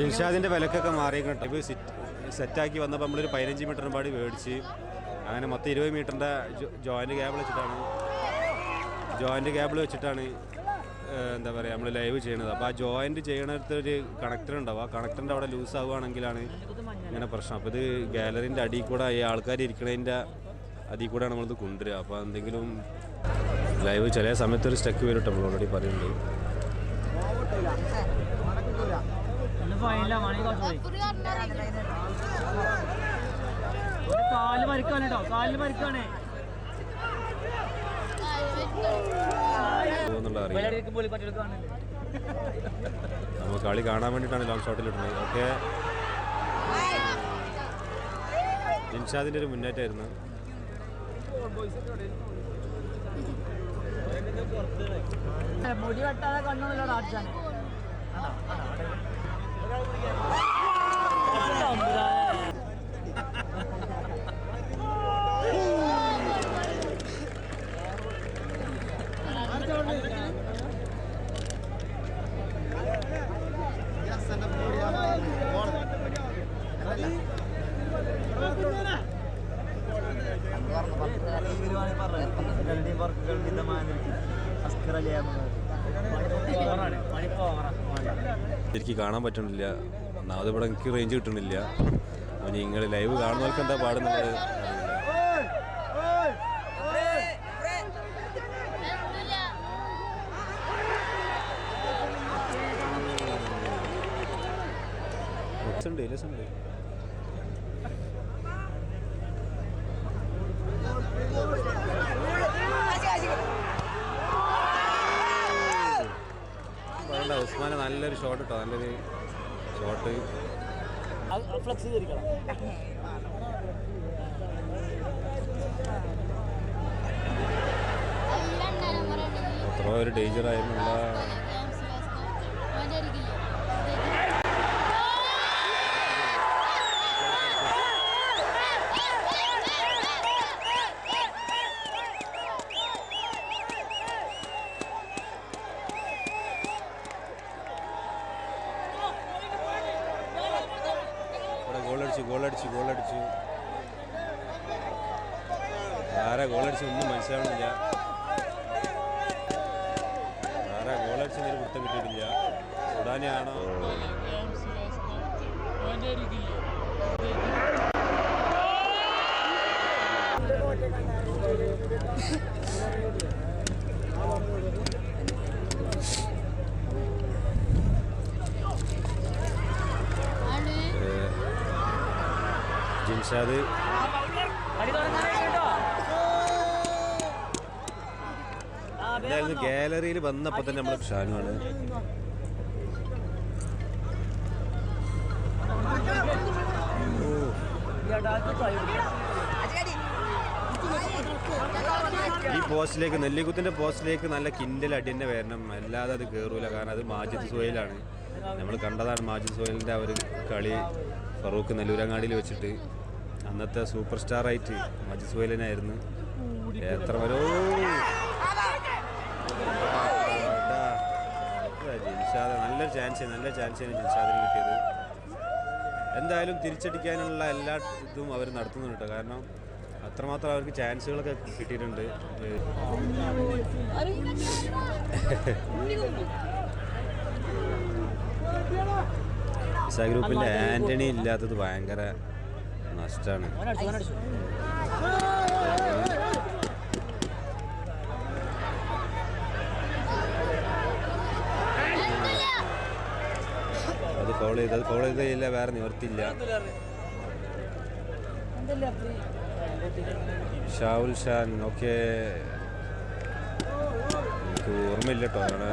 ജിൻഷാദിന്റെ വിലക്കൊക്കെ മാറി ഇത് സെറ്റാക്കി വന്നപ്പോൾ നമ്മളൊരു പതിനഞ്ച് മീറ്ററിന് പാടി മേടിച്ച് അങ്ങനെ മൊത്തം ഇരുപത് മീറ്ററിന്റെ ജോയിന്റ് കേബിൾ വെച്ചിട്ടാണ്. ജോയിന്റ് കേബിൾ വെച്ചിട്ടാണ് എന്താ പറയുക നമ്മൾ ലൈവ് ചെയ്യണത്. അപ്പോൾ ആ ജോയിന്റ് ചെയ്യണടുത്ത് ഒരു കണക്ടർ ഉണ്ടാവും. ആ കണക്ടറിന്റെ അവിടെ ലൂസ് ആവുകയാണെങ്കിലാണ് ഇങ്ങനെ പ്രശ്നം. അപ്പോൾ ഇത് ഗാലറിന്റെ അടിയിൽ കൂടെ ഈ ആൾക്കാർ ഇരിക്കണതിന്റെ അതിൽ കൂടെ നമ്മളിത് കൊണ്ടുവരിക. അപ്പോൾ എന്തെങ്കിലും ലൈവ് ചില സമയത്ത് ഒരു സ്റ്റക്ക് വരും നമ്മൾ ഓൾറെഡി പറയുന്നുണ്ട്. കാൽ മരിക്കാണ് കേട്ടോ കാൽ മരിക്കാണേ നമ്മൾ കളി കാണാൻ വേണ്ടിയിട്ടാണ് ലോങ് ഷോട്ടിൽ ഇടുന്നത് ഓക്കെ. ജിൻഷാദിന്റെ ഒരു മുന്നേറ്റമായിരുന്നു. മുടി വെട്ടാതെ കണ്ണുള്ള 啊我真的很不 എനിക്ക് കാണാൻ പറ്റണില്ല. ഒന്നാമത് ഇവിടെ എനിക്ക് റേഞ്ച് കിട്ടണില്ല. അപ്പോൾ നിങ്ങൾ ലൈവ് കാണുന്നവർക്ക് എന്താ പാടുന്നുള്ളത് ഉണ്ട് ഇല്ല രസമുണ്ട് പറയണ്ട ഉസ്മാനെ നല്ലൊരു ഷോട്ട് കേട്ടോ നല്ലൊരു ഷോട്ട് ഫ്ലക്സ് ചെയ്തിരിക്കണം. അത്ര ഒരു ഡേഞ്ചർ ജിൻഷാദ് അത് എന്തായാലും ഗാലറിയിൽ വന്നപ്പോൾ തന്നെ നമ്മൾ ഷാനുവാണ് ഈ പോസ്റ്റിലേക്ക് നെല്ലിക്കുത്തിന്റെ പോസ്റ്റിലേക്ക് നല്ല കിൻഡൽ അടി വരണം. അല്ലാതെ അത് കയറൂല കാരണം അത് മാജിദ് സോയിലാണ്. നമ്മൾ കണ്ടതാണ് മാജിദ് സോയിലിന്റെ ആ ഒരു കളി ഫറൂഖ് നെല്ലൂരങ്ങാടിയിൽ വെച്ചിട്ട്. അന്നത്തെ സൂപ്പർ സ്റ്റാർ ആയിട്ട് മജി സോയിലിനായിരുന്നു എത്ര വരോ. ജിൻഷാദ് നല്ലൊരു ചാൻസ് നല്ല ചാൻസാണ് ജിൻഷാദിന് കിട്ടിയത്. എന്തായാലും തിരിച്ചടിക്കാനുള്ള എല്ലാ ഇതും അവർ നടത്തുന്നുണ്ട് കാരണം അത്രമാത്രം അവർക്ക് ചാൻസുകളൊക്കെ കിട്ടിയിട്ടുണ്ട്. ഗ്രൂപ്പിന്റെ ആന്റണി ഇല്ലാത്തത് ഭയങ്കര നഷ്ടമാണ്. അത് ഫോളോ ചെയ്ത് അത് ഫോളോ ചെയ്തില്ല വേറെ നിവർത്തില്ല ഷാവുൽ ഷാൻ ഓക്കെ. എനിക്ക് ഓർമ്മയില്ല കേട്ടോ. അതാണ്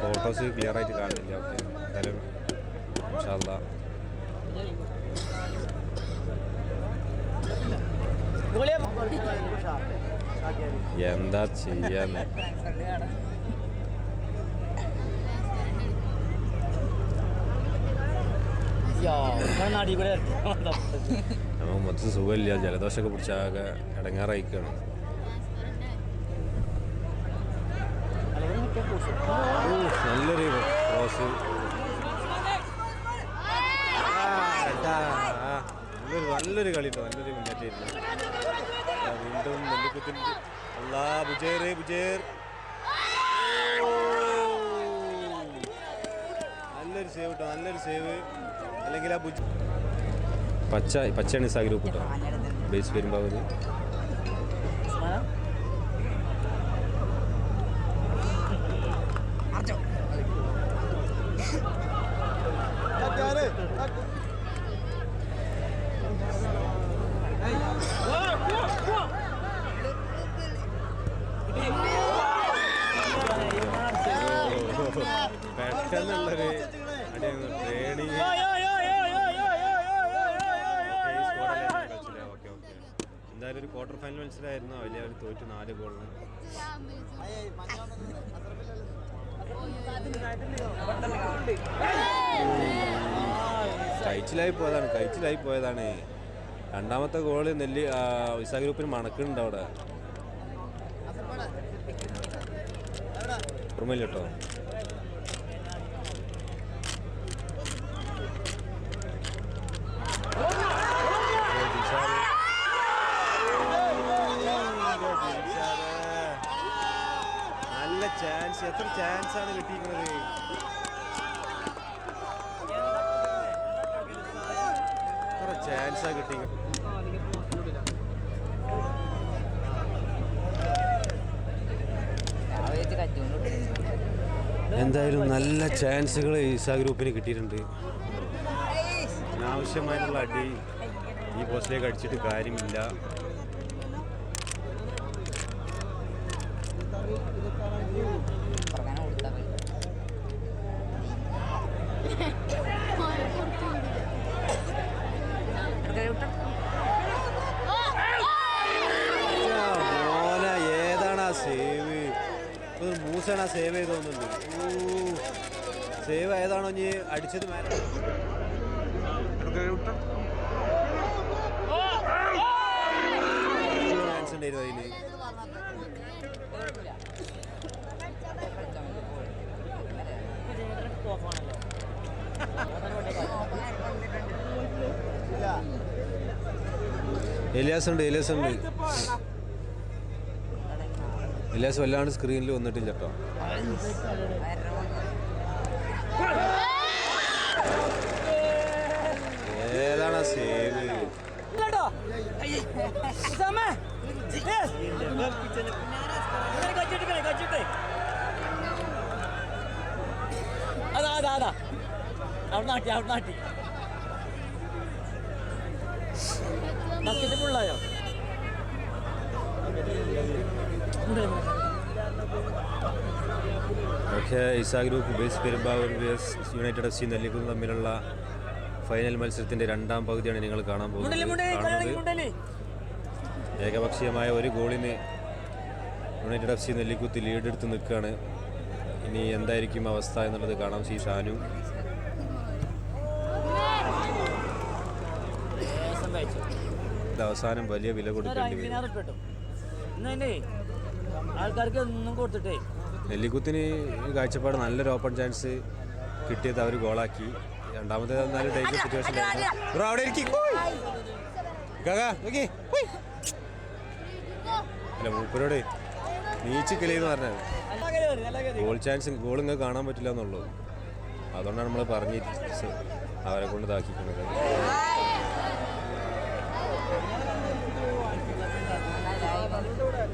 ഫോട്ടോസ് ക്ലിയർ ആയിട്ട് കാണുന്നില്ല ഓക്കെ. എന്തായാലും ഇൻഷാല്ല എന്താ ചെയ്യാന്ന് നമ്മൾ മൊത്തം സുഖമില്ല. ജലദോഷമൊക്കെ പിടിച്ചാകെ ഇടങ്ങാറായിക്കാണ്. നല്ലൊരു ക്രോസ്. നല്ലൊരു നല്ലൊരു കളി നല്ലൊരു മുന്നേറ്റം വീണ്ടും നെല്ലിക്കുത്തിന്റെ അല്ലാ ബുജേർ ബുജേർ നല്ലൊരു സേവ് കേട്ടോ നല്ലൊരു സേവ് അല്ലെങ്കിൽ ആ ബുജ് പച്ച പച്ചയാണ് സാഗ്രൂപ്പ് കേട്ടോ ബേസ് വരുമ്പോൾ ഉസ്മാനാ? Quarter final മത്സരമായിരുന്നു. വലിയ അവർ തോറ്റു നാല് ഗോളിന് കഴിച്ചിലായി പോയതാണ് കഴിച്ചിലായി പോയതാണ്. രണ്ടാമത്തെ ഗോൾ നെല്ലി വിശാഖ ഗ്രൂപ്പിന് മണക്കുന്നുണ്ട് അവിടെ. ഓർമ്മയില്ല കേട്ടോ? ചാൻസ് എത്ര ചാൻസ് ആണ് കിട്ടിയിരിക്കുന്നത്? എത്ര ആ കിട്ടി എന്തായാലും നല്ല ചാൻസുകൾ ഈസാ ഗ്രൂപ്പിന് കിട്ടിയിട്ടുണ്ട്. അനാവശ്യമായിട്ടുള്ള അടി ഈ പോസ്റ്റിലേക്ക് അടിച്ചിട്ട് കാര്യമില്ല ആ, മോനെ ഏതാണ് ആ സേവ് മൂസാണ് ആ സേവ് ചെയ്ത് തോന്നുന്നുണ്ട് സേവ് ഏതാണോ ഇനി അടിച്ചത് ചാൻസ് ഉണ്ടായിരുന്നു അതിന് എലിയാസ് ഉണ്ട് എലിയാസ് ഉണ്ട് എലിയാസ് വല്ലാണ്ട് സ്ക്രീനിൽ വന്നിട്ടില്ല കേട്ടോ ഏതാണ് സേവ് അവിടെ നാട്ടി അവിടെ നാട്ടി. പക്ഷേ Isa group base Perumbavoor base united F C Nellikkunnu തമ്മിലുള്ള ഫൈനൽ മത്സരത്തിന്റെ രണ്ടാം പകുതിയാണ് നിങ്ങൾ കാണാൻ പോകുന്നത്. കാണുന്നത് ഏകപക്ഷീയമായ ഒരു ഗോളിന് യുണൈറ്റഡ് എഫ് സി നെല്ലിക്കുത്ത് ലീഡെടുത്ത് നിൽക്കുകയാണ്. ഇനി എന്തായിരിക്കും അവസ്ഥ എന്നുള്ളത് കാണാം. സി ഷാനു. അവസാനം വലിയ വില കൊടുക്കും കൊടുക്കേണ്ടി വരും. ആൾക്കാർക്ക് ഒന്നും കൊടുത്തിട്ടേ നെല്ലിക്കുത്തിന് കാഴ്ചപ്പാട് നല്ലൊരു ഓപ്പൺ ചാൻസ് കിട്ടിയത് അവർ ഗോളാക്കി രണ്ടാമത്തെ എന്നാലും ഡേഞ്ചർ സിറ്റുവേഷൻ അവിടെ നോക്കി. ഹുയ്. അല്ല മൂപ്പരോട് നീച്ച് കിളിയെന്ന് പറഞ്ഞത്. ഗോൾ ചാൻസ് ഗോൾ ഇങ്ങനെ കാണാൻ പറ്റില്ല എന്നുള്ളൂ. അതുകൊണ്ടാണ് നമ്മൾ പറഞ്ഞ് അവരെ കൊണ്ട് ഇതാക്കിക്കുന്നത് ആ ഞാൻ കൊണ്ടുവരാം.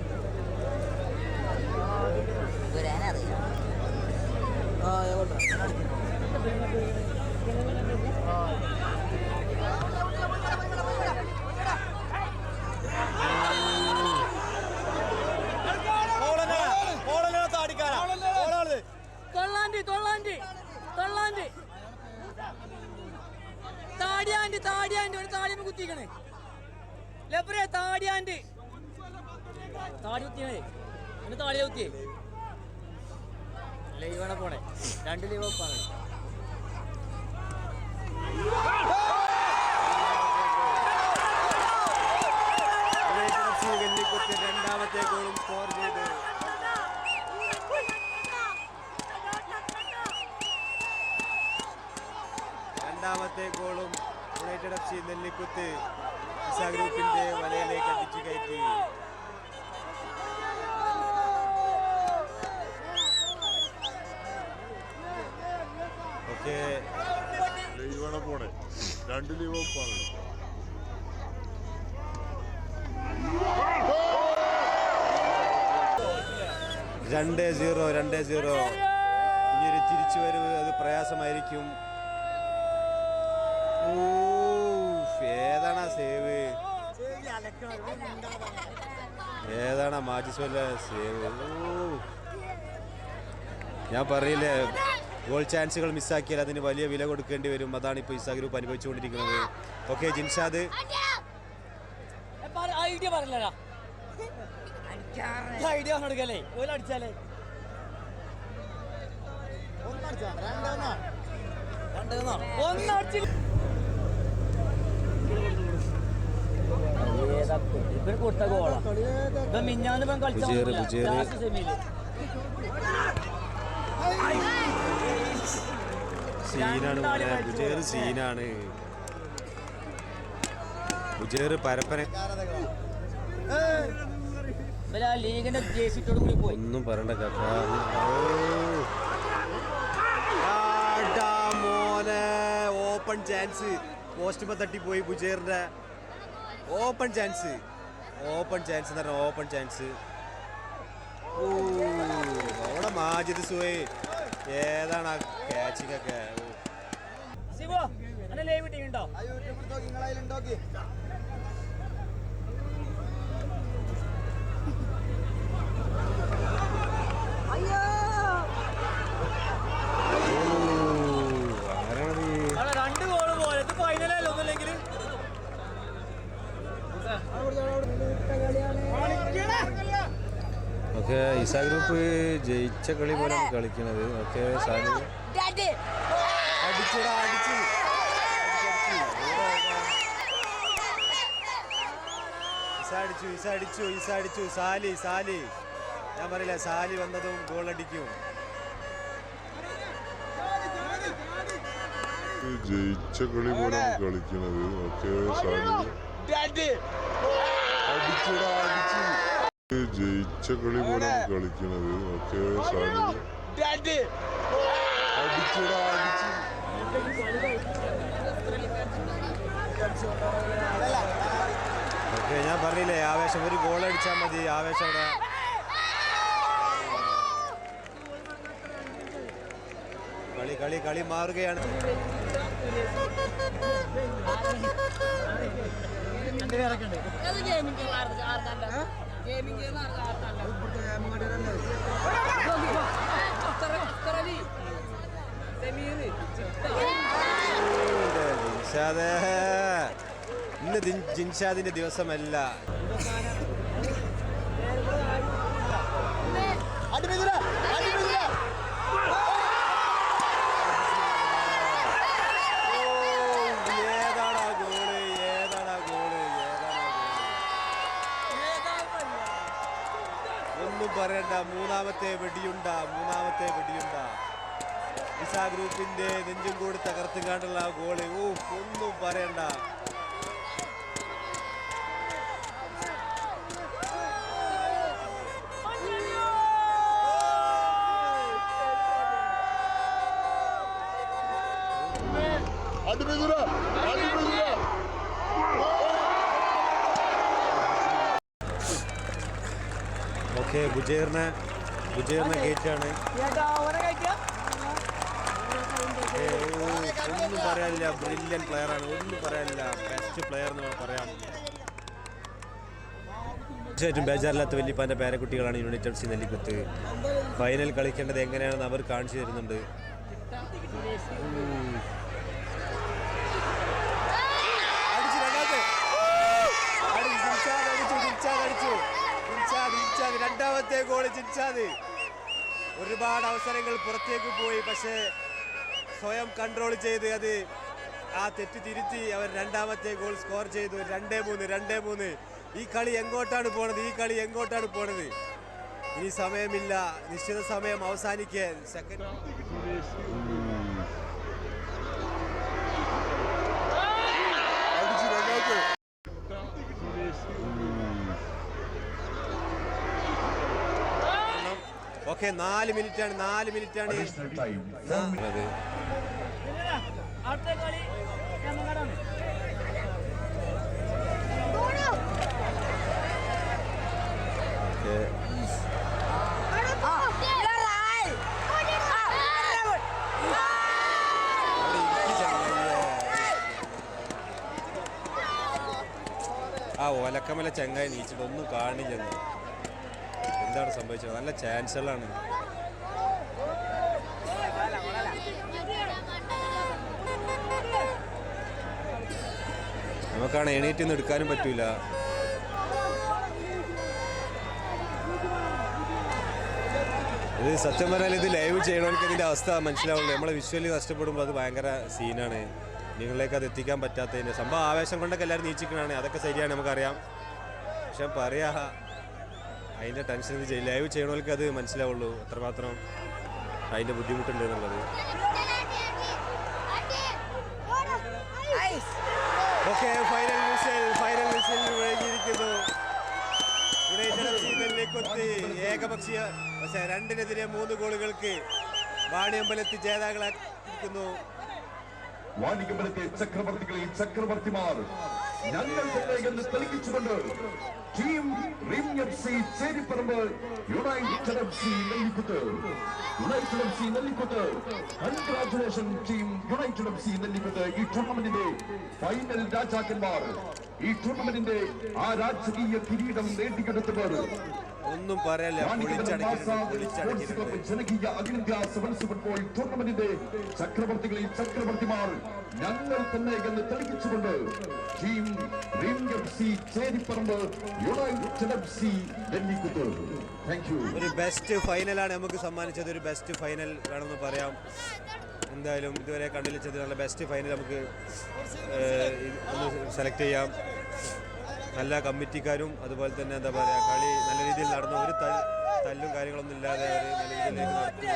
തൊള്ളാണ്ടി തൊള്ളാണ്ടി തൊള്ളാണ്ടി താടിയാണ്ടി താടിയാണ്ടി ഒരു താടിന് കുത്തിക്കണേ ലെബ്രേ താടിയാണ്ടി. താടി കുത്തിയണേ ഒന്ന് താടിയെ കുത്തിയേ. ലീവാണ് പോണേ. രണ്ട് ലൈവ് ഒപ്പാണ് രണ്ടാമത്തെ ഗോളും സ്കോർ ചെയ്ത് രണ്ടാമത്തെ ഗോളും യുണൈറ്റഡ് എഫ് സി നെല്ലിക്കുത്ത് ഗ്രൂപ്പിന്റെ വലയിലേക്ക് അടിച്ചു കയറ്റി. ഓക്കെ ലീവാണ് പോണേ? രണ്ട് ലീവ് ഒപ്പാണ് രണ്ട് സീറോ രണ്ട് സീറോ ഇനിയൊരു തിരിച്ചു വരവ് അത് പ്രയാസമായിരിക്കും. ഏതാണ് സേവ് ഏതാണ് മാജിസ്വല്ല സേവ്. ഞാൻ പറയില്ലേ ഗോൾ ചാൻസുകൾ മിസ്സാക്കിയാൽ അതിന് വലിയ വില കൊടുക്കേണ്ടി വരും. അതാണ് ഇപ്പോൾ ഇസാ ഗ്രൂപ്പ് അനുഭവിച്ചുകൊണ്ടിരിക്കുന്നത്. ഓക്കെ ജിൻഷാദ്. ഐഡിയ പറഞ്ഞില്ലടാ. ഐഡിയ പറഞ്ഞെടുക്കല്ലേ? അടിച്ചാലേ. കൊടുത്ത ഗോളാ. ഇപ്പൊ മിഞ്ഞാന്ന് ഇപ്പം കളിച്ച ബുജേറ്, ബുജേറ്. ലാസ്റ്റ് സെമിയിൽ സീനാണ് മോനെ. സീനാണ്. ബുജേർ പരപ്പന ഒന്നും പറയണ്ട കാക്ക. മോനെ. Open chance. പോസ്റ്റ് തട്ടി പോയി ബുജേറിന്റെ. Open chance. ഓപ്പൺ ചാൻസ് എന്ന് പറഞ്ഞ ഓപ്പൺ ചാൻസ്. ഓ അവിടെ മാജിദ് സുഹൈ. ഏതാണ് ആ ക്യാച്ചിങ് ഒക്കെ ഓക്കെ ഇസാ ഗ്രൂപ്പ് ജയിച്ച കളി പോലെയാണ് കളിക്കുന്നത് ഓക്കെ സാലു അടിച്ചടാ അടിച്ച് ഇസ അടിച്ചു ഈസ അടിച്ചു ഈസ അടിച്ചു സാലി സാലി. ഞാൻ പറയില്ല സാലി വന്നതും ഗോൾ അടിക്കും. ജയിച്ച കളി പോലെ കളിക്കുന്നത് ഓക്കെ സാലി. അടിച്ചടാ അടിച്ച്. ജയിച്ച കളി പോലെ കളിക്കുന്നത് ഓക്കെ സാലി. അടിച്ചടാ അടിച്ച്. ഞാൻ പറഞ്ഞില്ലേ ആവേശം ഒരു ഗോൾ അടിച്ചാൽ മതി ആവേശം അവിടെ കളി കളി കളി മാറുകയാണ് ജിൻഷാദേ ഇന്ന് ജിൻഷാദിന്റെ ദിവസമല്ല. ഒന്നും പറയണ്ട മൂന്നാമത്തെ വെടിയുണ്ട മൂന്നാമത്തെ വെടിയുണ്ട. ഇസാ ഗ്രൂപ്പിന്റെ നെഞ്ചും കൂടി തകർത്തുകാണ്ടുള്ള ഗോൾ ഓ ഒന്നും പറയണ്ട. ഓക്കെ ബുജേറിന് ബുജേറിന് ഗേറ്റാണ്. ഒന്നും പറയാനില്ല. ബ്രില്യൻ ആണ്. ഒന്നും പറയാനില്ല. ബെസ്റ്റ് പ്ലെയർ എന്ന് പറയാം തീർച്ചയായിട്ടും ബേജാറില്ലാത്ത വലിയപ്പാന്റെ പേരക്കുട്ടികളാണ് യുണൈറ്റഡ് സി നെല്ലിക്കുത്ത്. ഫൈനൽ കളിക്കേണ്ടത് എങ്ങനെയാണെന്ന് അവർ കാണിച്ചു തരുന്നുണ്ട് ഉം. അടിച്ചു രണ്ടാമത്തെ. അടി, ജിൻഷാദ് അടിച്ചു, ജിൻഷാദ് അടിച്ചു. ജിൻഷാദ്, ജിൻഷാദ്, രണ്ടാമത്തെ ഗോൾ ജിൻഷാദ് ഒരുപാട് അവസരങ്ങൾ പുറത്തേക്ക് പോയി പക്ഷേ സ്വയം കൺട്രോൾ ചെയ്ത് അത് ആ തെറ്റ് തിരുത്തി അവർ രണ്ടാമത്തെ ഗോൾ സ്കോർ ചെയ്തു. രണ്ടേ മൂന്ന് രണ്ടേ മൂന്ന്. ഈ കളി എങ്ങോട്ടാണ് പോണത്? ഈ കളി എങ്ങോട്ടാണ് പോണത്? ഇനി സമയമില്ല. നിശ്ചിത സമയം അവസാനിക്കേ സെക്കൻഡ് അടിച്ച് രണ്ടാമത്തെ ഓക്കെ നാല് മിനിറ്റ് ആണ് നാല് മിനിറ്റ് ആണ്. ആ ഒലക്കമല ചെങ്ങായി നീച്ചിട്ട് ഒന്നും കാണില്ലെന്ന്. എന്താണ് സംഭവിച്ചത്? നല്ല ചാൻസുകളാണ്. നമുക്കാണ് എണീറ്റ് നിന്ന് എടുക്കാനും പറ്റൂല. ഇത് സത്യം പറഞ്ഞാൽ ഇത് ലൈവ് ചെയ്യണമെങ്കിൽ ഇതിന്റെ അവസ്ഥ മനസ്സിലാവുള്ളൂ. നമ്മളെ വിഷ്വലി നഷ്ടപ്പെടുമ്പോൾ അത് ഭയങ്കര സീനാണ് നിങ്ങളിലേക്ക് അത് എത്തിക്കാൻ പറ്റാത്തതിന്റെ സംഭവം ആവേശം കൊണ്ടൊക്കെ എല്ലാവരും നീച്ചിക്കണാണ് അതൊക്കെ ശരിയാണ് നമുക്കറിയാം. പക്ഷെ പറയാ അതിന്റെ ടെൻഷൻ ഇത് ലൈവ് ചെയ്യണവർക്ക് അത് മനസ്സിലാവുള്ളൂ. അത്രമാത്രം അതിന്റെ ബുദ്ധിമുട്ടുണ്ട് എന്നുള്ളത്. Okay final missile final missile വഴങ്ങിയിരിക്കുന്നു united F ഏകപക്ഷീയ പക്ഷേ രണ്ടിനെതിരെ മൂന്ന് ഗോളുകൾക്ക് വാണിയമ്പലത്തിൽ ജേതാക്കളായിരിക്കുന്നു വാണിയമ്പലത്തെ ചക്രവർത്തികളിൽ ചക്രവർത്തിമാർ ഞങ്ങൾ team ring united united team united ഈ ടൂർണമെന്റിന്റെ ഫൈനൽ രാജാക്കന്മാർ. ഈ ടൂർണമെന്റിന്റെ ആ രാജകീയ കിരീടം നേടിയെടുത്തവർ ഒന്നും പറയല്ല ഫുട്ബോൾ ടൂർണമെന്റിന്റെ ചക്രവർത്തികളിൽ ചക്രവർത്തിമാർ ഞങ്ങൾ തന്നെ എന്ന് തെളിയിച്ചുകൊണ്ട് team ring F C Cheripparamba united F C ഡൽഹിക്കുത്ത്. ഒരു ബെസ്റ്റ് ഫൈനലാണ് നമുക്ക് സമ്മാനിച്ചത്. ഒരു ബെസ്റ്റ് ഫൈനൽ വേണമെന്ന് പറയാം. എന്തായാലും ഇതുവരെ കണ്ടിലിച്ചത് നല്ല ബെസ്റ്റ് ഫൈനൽ നമുക്ക് ഒന്ന് സെലക്ട് ചെയ്യാം. നല്ല കമ്മിറ്റിക്കാരും അതുപോലെ തന്നെ എന്താ പറയുക കളി നല്ല രീതിയിൽ നടന്നു. ഒരു തല്ലും കാര്യങ്ങളൊന്നും ഇല്ലാതെ അവർ നല്ല രീതിയിലേക്ക് നടത്തി.